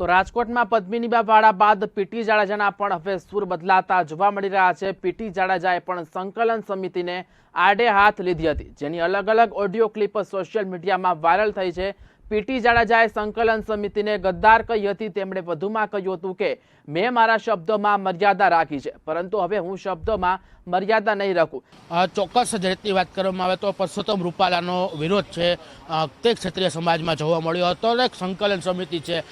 તો રાજકોટમાં પદ્મિનીબા વાળા બાદ પીટી જાડેજાના પણ હવે સૂર બદલાતા જોવા મળી રહ્યા છે. પીટી જાડેજાએ પણ સંકલન સમિતિને આડે હાથ લીધી હતી, જેની અલગ અલગ ઓડિયો ક્લિપ સોશિયલ મીડિયામાં વાયરલ થઈ છે. પીટી જાડેજાએ સંકલન સમિતિને ગદ્દાર કહી હતી. તેમણે વધુમાં કહ્યું હતું કે, મેં મારા શબ્દોમાં મર્યાદા રાખી છે, પરંતુ હવે હું શબ્દોમાં મર્યાદા નહીં રાખું. ચોક્કસ જ રીતની વાત કરવામાં આવે તો પરસોત્તમ રૂપાલાનો વિરોધ છે. તે ક્ષત્રિય સમાજમાં જોવા મળ્યો હતો અને સંકલન સમિતિ છે.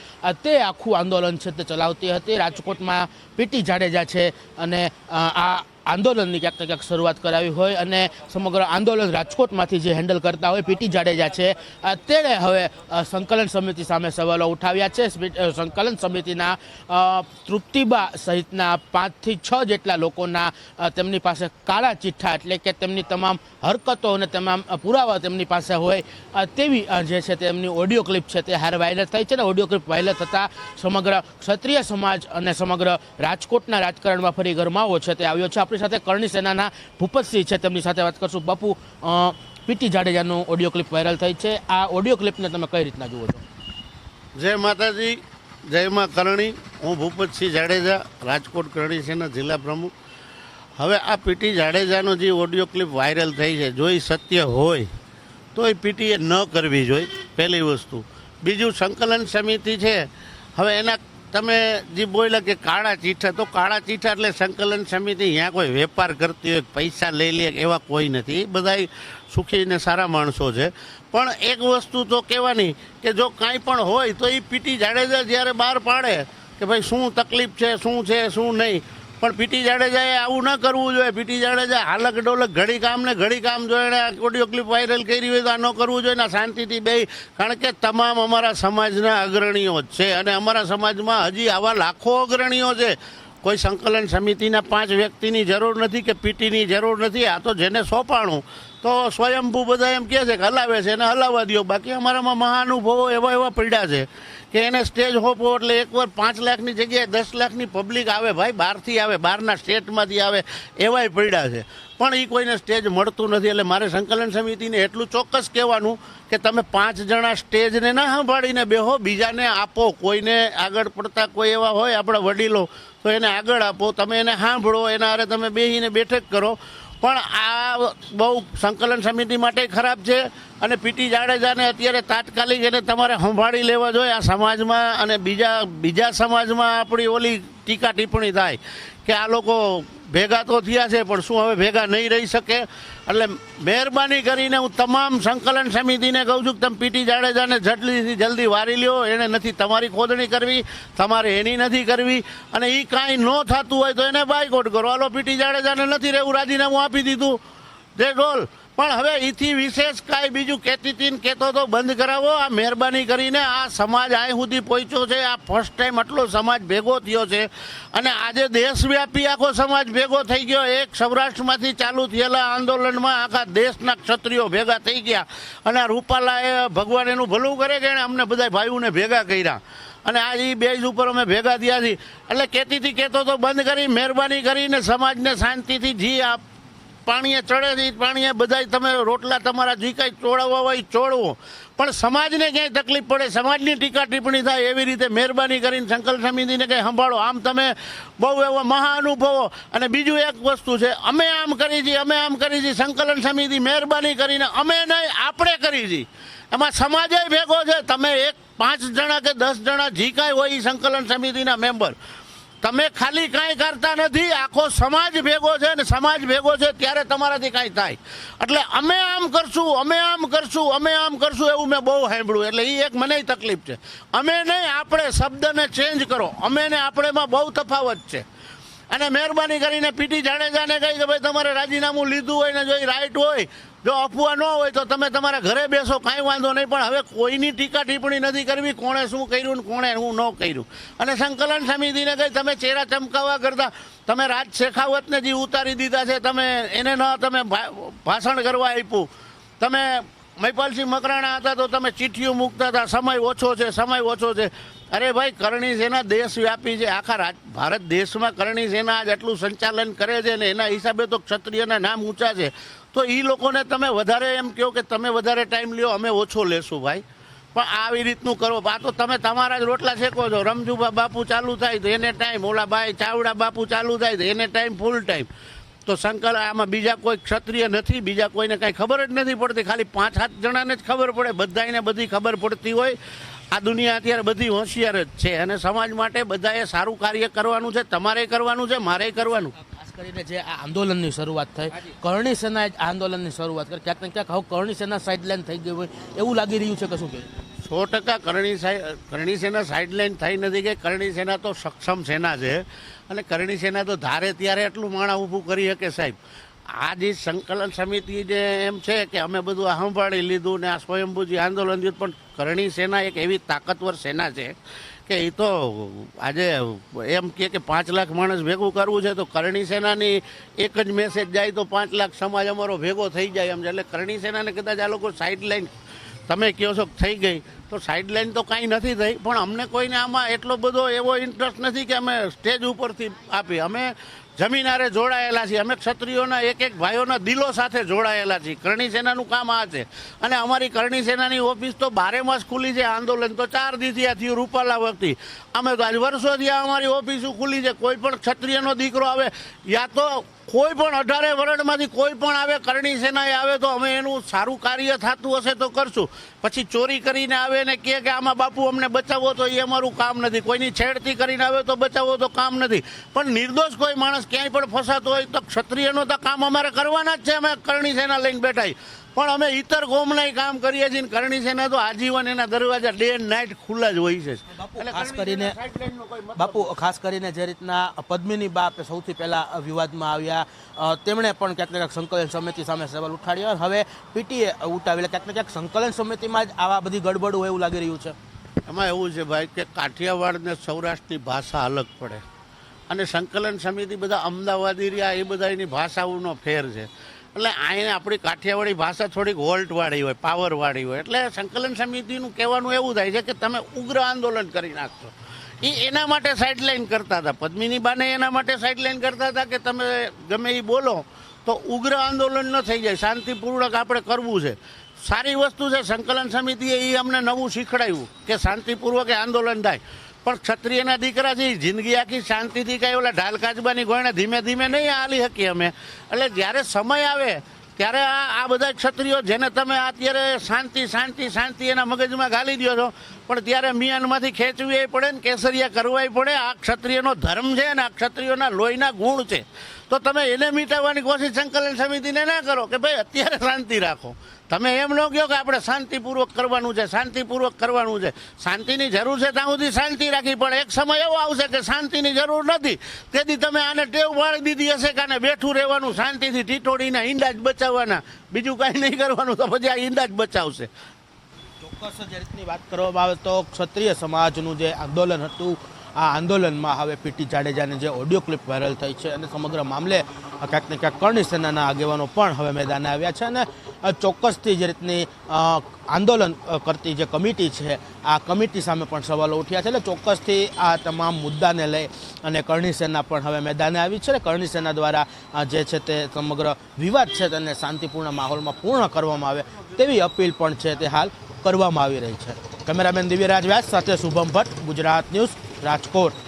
તે આખું આંદોલન છે તે ચલાવતી હતી. રાજકોટમાં પીટી જાડેજા છે અને આ આંદોલનની ક્યાંક ને ક્યાંક શરૂઆત કરાવી હોય અને સમગ્ર આંદોલન રાજકોટમાંથી જે હેન્ડલ કરતા હોય પીટી જાડેજા છે તેણે હવે સંકલન સમિતિ સામે સવાલો ઉઠાવ્યા છે. સંકલન સમિતિના તૃપ્તિબા સહિતના પાંચથી છ જેટલા લોકોના તેમની પાસે કાળા ચિઠ્ઠા એટલે કે તેમની તમામ હરકતો અને તમામ પુરાવા તેમની પાસે હોય તેવી જે છે તેમની ઓડિયો ક્લિપ છે તે હાર વાયરલ થઈ છે ને ઓડિયો ક્લિપ વાયરલ થતાં સમગ્ર ક્ષત્રિય સમાજ અને સમગ્ર રાજકોટના રાજકારણમાં ફરી ગરમાવો છે તે આવ્યો છે. આપણી સાથે કરણી સેનાના ભૂપતસિંહ છે. તેમની સાથે વાત કરશું. બાપુ પીટી જાડેજાનું ઓડિયો ક્લિપ વાયરલ થઈ છે. આ ઓડિયો ક્લિપને તમે કઈ રીતના જુઓ છો? જય માતાજી, જય માં કરણી. હું ભૂપતસિંહ જાડેજા, રાજકોટ કરણી સેના જિલ્લા પ્રમુખ. હવે આ પીટી જાડેજાનો જે ઓડિયો ક્લિપ વાયરલ થઈ છે, જો એ સત્ય હોય, તો એ પીટીએ ન કરવી જોઈએ. પહેલી વસ્તુ. બીજું સંકલન સમિતિ છે. હવે એના તમે જે બોલ્યા કે કાળા ચીઠા, તો કાળા ચીઠા એટલે સંકલન સમિતિ અહીંયા કોઈ વેપાર કરતી હોય, પૈસા લઈ લે એવા કોઈ નથી. બધા સુખી ને સારા માણસો છે. પણ એક વસ્તુ તો કહેવાની કે જો કાંઈ પણ હોય તો એ પીટી જાડેજા જ્યારે બહાર પાડે કે ભાઈ શું તકલીફ છે, શું છે, શું નહીં પણ પીટી જાડેજાએ આવું ન કરવું જોઈએ. પીટી જાડેજા હાલક ડોલક ઘડી કામ ને ઘડી કામ જોઈને ઓડિયો ક્લિપ વાયરલ કરી હોય તો આ ન કરવું જોઈએ. ને, શાંતિથી બે કારણ કે તમામ અમારા સમાજના અગ્રણીઓ જ છે અને અમારા સમાજમાં હજી આવા લાખો અગ્રણીઓ છે. કોઈ સંકલન સમિતિના પાંચ વ્યક્તિની જરૂર નથી કે પીટીની જરૂર નથી. આ તો જેને સોંપાણું. તો સ્વયંભૂ બધા એમ કહે છે કે હલાવે છે એને હલાવવા દો બાકી અમારામાં મહાનુભવો એવા એવા પીડા છે. કે એને સ્ટેજ હોપો એટલે એકવાર પાંચ લાખની જગ્યાએ દસ લાખની પબ્લિક આવે ભાઈ, બહારથી આવે, બહારના સ્ટેટમાંથી આવે, એવાય પડ્યા છે. પણ એ કોઈને સ્ટેજ મળતું નથી. એટલે મારે સંકલન સમિતિને એટલું ચોક્કસ કહેવાનું કે તમે પાંચ જણા સ્ટેજને ના સંભાળીને બેહો, બીજાને આપો. કોઈને આગળ પડતા કોઈ એવા હોય આપણા વડીલો, તો એને આગળ આપો. તમે એને સાંભળો, એના હારે તમે બેસીને બેઠક કરો. પણ આ બહુ સંકલન સમિતિ માટે ખરાબ છે અને પીટી જાડેજાને અત્યારે તાત્કાલિક એને તમારે સંભાળી લેવા જોઈએ. આ સમાજમાં અને બીજા બીજા સમાજમાં આપણી ઓલી ટીકા ટિપ્પણી થાય કે આ લોકો ભેગા તો થયા છે, પણ શું હવે ભેગા નહીં રહી શકે? એટલે મહેરબાની કરીને હું તમામ સંકલન સમિતિને કહું છું કે તમે પીટી જાડેજાને જલ્દીથી જલ્દી વારી લ્યો, એને નથી તમારી ખોદણી કરવી, તમારે એની નથી કરવી, અને એ કાંઈ ન થતું હોય તો એને બાયકોટ કરો. હાલો પીટી જાડેજાને નથી રહેવું, રાજીનામું આપી દીધું. જે ડોલ પણ હવે એથી વિશેષ કાંઈ બીજું કહેતી હતી કહેતો તો બંધ કરાવો. આ મહેરબાની કરીને આ સમાજ અહીં સુધી પહોંચ્યો છે. આ ફર્સ્ટ ટાઈમ આટલો સમાજ ભેગો થયો છે. અને આજે દેશવ્યાપી આખો સમાજ ભેગો થઈ ગયો. એક સૌરાષ્ટ્રમાંથી ચાલુ થયેલા આંદોલનમાં આખા દેશના ક્ષત્રિયો ભેગા થઈ ગયા. અને આ રૂપાલાએ ભગવાન એનું ભલું કરે કે એણે અમને બધા ભાઈઓને ભેગા કર્યા. અને આ એ બેઝ ઉપર અમે ભેગા થયા છીએ. એટલે કહેતીથી કહેતો તો બંધ કરી, મહેરબાની કરીને સમાજને શાંતિથી જી આપ. પાણીએ ચડે છે પાણીએ બધા તમે રોટલા તમારા જે કાંઈ ચોળવવા હોય ચોળવો. પણ સમાજને ક્યાંય તકલીફ પડે, સમાજની ટીકા ટિપ્પણી થાય એવી રીતે મહેરબાની કરીને સંકલ્પ સમિતિને કંઈ સંભાળો. આમ તમે બહુ એવો મહાનુભવો અને બીજું એક વસ્તુ છે, અમે આમ કરી છીએ અમે આમ કરી છીએ સંકલન સમિતિ મહેરબાની કરીને અમે નહીં, આપણે કરી છીએ એમાં સમાજે ભેગો છે, તમે એક પાંચ જણા કે દસ જણા જે કાંઈ હોય એ સંકલન સમિતિના મેમ્બર. તમે ખાલી કાંઈ કરતા નથી, આખો સમાજ ભેગો છે ને સમાજ ભેગો છે ત્યારે તમારાથી કાંઈ થાય. એટલે અમે આમ કરશું, અમે આમ કરશું, અમે આમ કરશું એવું મેં બહુ સાંભળ્યું. એટલે એ એક મને તકલીફ છે. અમે નહીં આપણે શબ્દને ચેન્જ કરો. અમે ને આપણેમાં બહુ તફાવત છે. અને મહેરબાની કરીને પીટી જાડેજાને કહી કે ભાઈ તમારે રાજીનામું લીધું હોય ને જો એ રાઈટ હોય, જો અફવા ન હોય તો તમે તમારા ઘરે બેસો, કાંઈ વાંધો નહીં. પણ હવે કોઈની ટીકા ટિપ્પણી નથી કરવી, કોણે શું કર્યું ને કોણે શું ન કર્યું. અને સંકલન સમિતિને કહી, તમે ચહેરા ચમકાવવા કરતા, તમે રાજ શેખાવતને જે ઉતારી દીધા છે, તમે એને ન તમે ભાષણ કરવા આપ્યું. તમે મહિપાલસિંહ મકરાણા હતા તો તમે ચિઠ્ઠીઓ મૂકતા હતા. સમય ઓછો છે, સમય ઓછો છે. અરે ભાઈ, કરણી સેના દેશવ્યાપી છે. આખા રાજ, ભારત દેશમાં કરણી સેના આજ એટલું સંચાલન કરે છે ને એના હિસાબે તો ક્ષત્રિયના નામ ઊંચા છે. તો એ લોકોને તમે વધારે એમ કહો કે તમે વધારે ટાઈમ લ્યો, અમે ઓછો લેશું ભાઈ. પણ આવી રીતનું કરો. આ તો તમે તમારા જ રોટલા શેકો છો. રમજુબા બાપુ ચાલુ થાય તો એને ટાઈમ. ઓલા ભાઈ ચાવડા બાપુ ચાલુ થાય તો એને ટાઈમ, ફૂલ ટાઈમ. તો શંકર આમાં બીજા કોઈ ક્ષત્રિય નથી, બીજા કોઈને કાંઈ ખબર જ નથી પડતી. ખાલી પાંચ સાત જણાને જ ખબર પડે. બધાને બધી ખબર પડતી હોય. આ દુનિયા અત્યારે બધી હોશિયાર જ છે. અને સમાજ માટે બધાએ સારું કાર્ય કરવાનું છે. તમારે કરવાનું છે, મારે કરવાનું. ખાસ કરીને જે આ આંદોલનની શરૂઆત થઈ, કરણી સેનાએ આંદોલનની શરૂઆત કરી. ક્યાંક ને ક્યાંક હવે કરણી સેના સાઇડલાઇન થઈ ગઈ હોય. એવું લાગી રહ્યું છે કશું કે સો ટકા કરણી કરણી સેના સાઇડલાઇન થઈ નથી કે કરણી સેના તો સક્ષમ સેના છે અને કરણી સેના તો ધારે ત્યારે એટલું માણા ઊભું કરી શકે સાહેબ. આ જે સંકલન સમિતિ જે એમ છે કે અમે બધું સાંભળી લીધું ને આ સ્વયંભૂજી આંદોલન થયું, પણ કરણી સેના એક એવી તાકતવર સેના છે કે એ તો આજે એમ કહે કે પાંચ લાખ માણસ ભેગું કરવું છે તો કરણી સેનાની એક જ મેસેજ જાય તો પાંચ લાખ સમાજ અમારો ભેગો થઈ જાય એમ છે. એટલે કરણી સેનાને કદાચ આ લોકો સાઇડલાઇન તમે કહો છો થઈ ગઈ તો સાઇડલાઇન તો કાંઈ નથી થઈ, પણ અમને કોઈને આમાં એટલો બધો એવો ઇન્ટરેસ્ટ નથી કે અમે સ્ટેજ ઉપરથી આપી અમે જમીનારે જોડાયેલા છીએ. અમે ક્ષત્રિયોના એક એક ભાઈઓના દિલો સાથે જોડાયેલા છીએ. કરણી સેનાનું કામ આ છે. અને અમારી કરણી સેનાની ઓફિસ તો બારે માસ ખુલ્લી છે આંદોલન. તો ચાર દિવસથી આ થયું રૂપાલા વખતે. અમે તો આજ વર્ષોથી અમારી ઓફિસો ખુલ્લી છે. કોઈ પણ ક્ષત્રિયનો દીકરો આવે, યા તો કોઈ પણ અઢારે વરણમાંથી કોઈ પણ આવે, કરણી સેનાએ આવે, તો અમે એનું સારું કાર્ય થતું હશે તો કરશું. પછી ચોરી કરીને આવે ને કહે કે આમાં બાપુ અમને બચાવો તો એ અમારું કામ નથી. કોઈની છેડતી કરીને આવે તો બચાવો તો કામ નથી. પણ નિર્દોષ કોઈ માણસ ક્યાંય પણ ફસાતો હોય તો ક્ષત્રિયનો તો કામ અમારે કરવાના જ છે. અમે કરણી સેના લઈને બેઠા. પણ અમે ઇતર ગોમનાય કામ કરીએ છીએ ને કરણી સેના તો આજીવન એના દરવાજા ડે એન્ડ નાઇટ ખુલ્લા જ હોય છે. એટલે ખાસ કરીને- બાપુ ખાસ કરીને જે રીતના પદ્મિની બાપ સૌથી પહેલાં વિવાદમાં આવ્યા. તેમણે પણ ક્યાંક ને ક્યાંક સંકલન સમિતિ સામે સવાલ ઉઠાડ્યો હવે પીટીએ ઉઠાવેલા ક્યાંક ને ક્યાંક સંકલન સમિતિમાં જ આવા બધી ગડબડ હોય એવું લાગી રહ્યું છે. એમાં એવું છે ભાઈ કે કાઠિયાવાડ ને સૌરાષ્ટ્રની ભાષા અલગ પડે. અને સંકલન સમિતિ બધા અમદાવાદી રહ્યા એ બધા એની ભાષાઓનો ફેર છે. એટલે અહીંયા આપણી કાઠિયાવાડી ભાષા થોડીક વોલ્ટવાળી હોય, પાવરવાળી હોય. એટલે સંકલન સમિતિનું કહેવાનું એવું થાય છે કે તમે ઉગ્ર આંદોલન કરી નાખશો. એ એના માટે સાઇડલાઇન કરતા હતા. પદ્મિની બાને એના માટે સાઇડલાઇન કરતા હતા કે તમે ગમે એ બોલો તો ઉગ્ર આંદોલન ન થઈ જાય. શાંતિપૂર્વક આપણે કરવું છે. સારી વસ્તુ છે સંકલન સમિતિએ એ અમને નવું શીખડાયું કે શાંતિપૂર્વક આંદોલન થાય. પણ ક્ષત્રિયના દીકરા છે જિંદગી આખી શાંતિથી કાંઈ ઓલા ઢાલ કાચબાની ગોયણે ધીમે ધીમે નહીં હાલી શકીએ અમે. એટલે જ્યારે સમય આવે, ત્યારે આ આ બધા ક્ષત્રિયો જેને તમે અત્યારે શાંતિ શાંતિ શાંતિ એના મગજમાં ગાલી દો છો, પણ ત્યારે મિયાનમાંથી ખેંચવી પડે ને કેસરિયા કરવાય પડે. આ ક્ષત્રિયનો ધર્મ છે અને આ ક્ષત્રિયોના લોહીના ગુણ છે. તો તમે એને મિટાવવાની કોશિશ સંકલન સમિતિને ના કરો કે ભાઈ, અત્યારે શાંતિ રાખો. તમે એમ ન કહો કે આપણે શાંતિપૂર્વક કરવાનું છે, શાંતિપૂર્વક કરવાનું છે. શાંતિની જરૂર છે ત્યાં સુધી શાંતિ રાખી, પણ એક સમય એવો આવશે કે શાંતિની જરૂર નથી. તેથી તમે આને ટેવ પાડી દીધી હશે કે આને બેઠું રહેવાનું, શાંતિથી ટીટોડીને ઈંડા જ બચાવવાના. બીજું કાંઈ નહીં કરવાનું, તો પછી આ ઈંડા જ બચાવશે. ચોક્કસ જે રીતની વાત કરવામાં આવે તો ક્ષત્રિય સમાજનું જે આંદોલન હતું આ આંદોલનમાં હવે પીટી જાડેજાની જે ઓડિયો ક્લિપ વાયરલ થઈ છે અને સમગ્ર મામલે ક્યાંક ને ક્યાંક કરણી સેનાના આગેવાનો પણ હવે મેદાને આવ્યા છે અને ચોક્કસથી જે રીતની આંદોલન કરતી જે કમિટી છે, આ કમિટી સામે પણ સવાલો ઉઠ્યા છે. એટલે ચોક્કસથી આ તમામ મુદ્દાને લઈ અને કરણી સેના પણ હવે મેદાને આવી છે અને કરણી સેના દ્વારા જે છે તે સમગ્ર વિવાદ છે તેને શાંતિપૂર્ણ માહોલમાં પૂર્ણ કરવામાં આવે તેવી અપીલ પણ છે તે હાલ કરવામાં આવી રહી છે. કેમેરામેન દિવ્યરાજ વ્યાસ સાથે શુભમ ભટ્ટ, ગુજરાત ન્યૂઝ રાજકોટ.